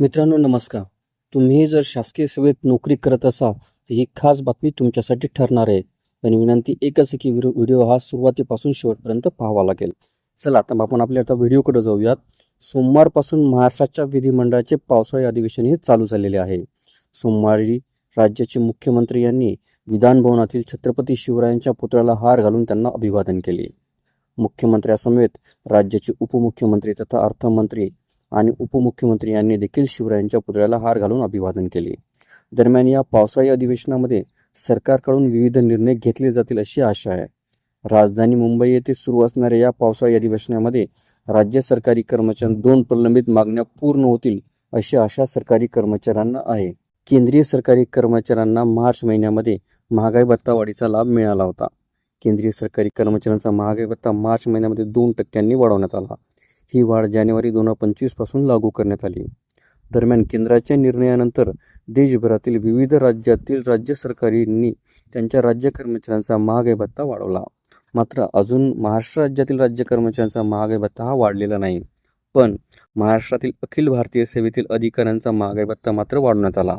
मित्रांनो नमस्कार. तुम्ही जर शासकीय सेवेत नोकरी करत असाल तर ही खास बातमी तुमच्यासाठी ठरणार आहे. पण विनंती एकच की व्हिडिओ हा सुरुवातीपासून शेवटपर्यंत पाहावा लागेल. चला आता आपण आपल्या आता व्हिडिओकडे जाऊयात. सोमवारपासून महाराष्ट्राच्या विधिमंडळाचे पावसाळी अधिवेशन हे चालू झालेले आहे. सोमवारी राज्याचे मुख्यमंत्री यांनी विधानभवनातील छत्रपती शिवरायांच्या पुतळ्याला हार घालून त्यांना अभिवादन केले. मुख्यमंत्र्यासमेत राज्याचे उपमुख्यमंत्री तथा अर्थमंत्री आणि उपमुख्यमंत्री यांनी देखील शिवरायांच्या पुतळ्याला हार घालून अभिवादन केले. दरम्यान या पावसाळी अधिवेशनामध्ये सरकारकडून विविध निर्णय घेतले जातील अशी आशा आहे. राजधानी मुंबई येथे सुरू असणाऱ्या या पावसाळी अधिवेशनामध्ये राज्य सरकारी कर्मचारी दोन प्रलंबित मागण्या पूर्ण होतील अशी आशा सरकारी कर्मचाऱ्यांना आहे. केंद्रीय सरकारी कर्मचाऱ्यांना मार्च महिन्यामध्ये महागाई भत्ता वाढीचा लाभ मिळाला होता. केंद्रीय सरकारी कर्मचाऱ्यांचा महागाई भत्ता मार्च महिन्यामध्ये दोन टक्क्यांनी वाढवण्यात आला. ही वाढ जानेवारी दोन हजार पंचवीसपासून लागू करण्यात आली. दरम्यान केंद्राच्या निर्णयानंतर देशभरातील विविध राज्यातील राज्य सरकारींनी त्यांच्या राज्य कर्मचाऱ्यांचा महागाई भत्ता वाढवला. मात्र अजून महाराष्ट्र राज्यातील राज्य कर्मचाऱ्यांचा महागाई भत्ता हा वाढलेला नाही. पण महाराष्ट्रातील अखिल भारतीय सेवेतील अधिकाऱ्यांचा महागाई भत्ता मात्र वाढवण्यात आला.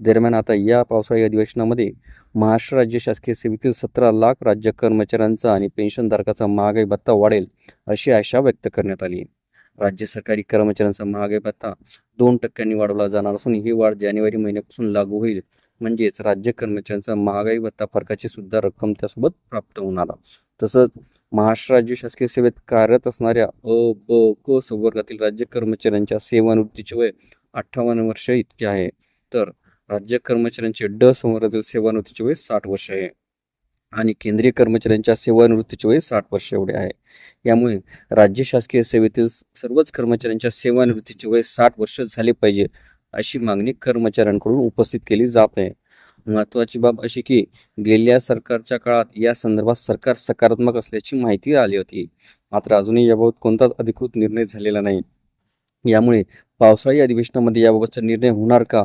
दरम्यान आता या पावसाळी अधिवेशनामध्ये महाराष्ट्र राज्य शासकीय सेवेतील सतरा लाख राज्य कर्मचाऱ्यांचा आणि पेन्शनधारकाचा महागाई भत्ता वाढेल अशी आशा व्यक्त करण्यात आली. राज्य सरकारी कर्मचाऱ्यांचा महागाई भत्ता दोन टक्क्यांनी वाढवला जाणार असून ही वाढ जानेवारी महिन्यापासून लागू होईल. म्हणजेच राज्य कर्मचाऱ्यांचा महागाई भत्ता फरकाची सुद्धा रक्कम त्यासोबत प्राप्त होणार. तसंच महाराष्ट्र राज्य शासकीय सेवेत कार्यरत असणाऱ्या अ ब क संवर्गातील राज्य कर्मचाऱ्यांच्या सेवानिवृत्तीचे वय अठ्ठावन्न वर्ष इतके आहे. तर राज्य कर्मचाऱ्यांचे ड संवर्गातील सेवानिवृत्तीचे वय साठ वर्ष आहे. आणि केंद्रीय कर्मचाऱ्यांच्या सेवानिवृत्तीचे वय साठ वर्ष एवढे आहे. यामुळे राज्य शासकीय सेवेतील सर्वच कर्मचाऱ्यांच्या सेवानिवृत्तीचे वय साठ वर्ष झाले पाहिजे अशी मागणी कर्मचाऱ्यांकडून उपस्थित केली जात आहे. महत्त्वाची बाब अशी की गेल्या सरकारच्या काळात या संदर्भात सरकार सकारात्मक असल्याची माहिती आली होती. मात्र अजूनही याबाबत कोणताच अधिकृत निर्णय झालेला नाही. यामुळे पावसाळी अधिवेशनामध्ये याबाबतचा निर्णय होणार का?